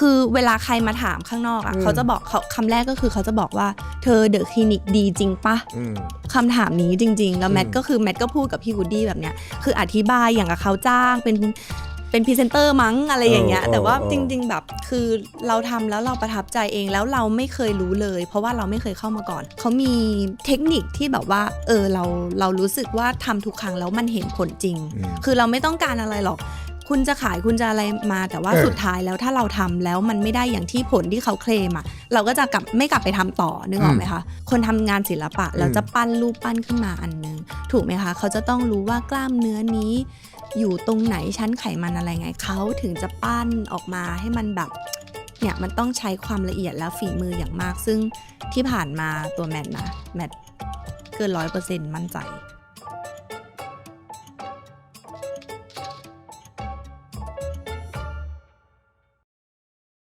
คือเวลาใครมาถามข้างนอกอะอืมเขาจะบอกเขาคำแรกก็คือเขาจะบอกว่าเธอเดอะคลินิกดีจริงปะอืมคำถามนี้จริง ๆ แล้วแมทอืมก็คือแมทก็พูดกับพี่วูดดี้แบบเนี้ยคืออธิบายอย่างกับเขาจ้างเป็นเป็นพรีเซนเตอร์มั้งอะไรอย่างเงี้ยเออแต่ว่าเออจริง ๆ แบบคือเราทำแล้วเราประทับใจเองแล้วเราไม่เคยรู้เลย เพราะว่าเราไม่เคยเข้ามาก่อน เขามีเทคนิคที่แบบว่า เออเราเรารู้สึกว่าทำทุกครั้งแล้วมันเห็นผลจริงอืมคือเราไม่ต้องการอะไรหรอก คุณจะขายคุณจะอะไรมาแต่ว่าเออ สุดท้ายแล้วถ้าเราทำแล้วมันไม่ได้อย่างที่ผลที่เขาเคลมอะเราก็จะกลับไม่กลับไปทำต่อนึกออกไหมคะคนทำงานศิลปะเราจะปั้นรูปปั้นขึ้นมาอันนึง ถูกไหมคะ เขาจะต้องรู้ว่ากล้ามเนื้อนี้ อยู่ตรงไหนชั้นไขมันอะไรไงเขาถึงจะปั้นออกมาให้มันแบบเนี่ยมันต้องใช้ความละเอียดและฝีมืออย่างมากซึ่งที่ผ่านมาตัวแมทนะแมทเกินร้อยเปอร์เซ็นต์มั่นใจ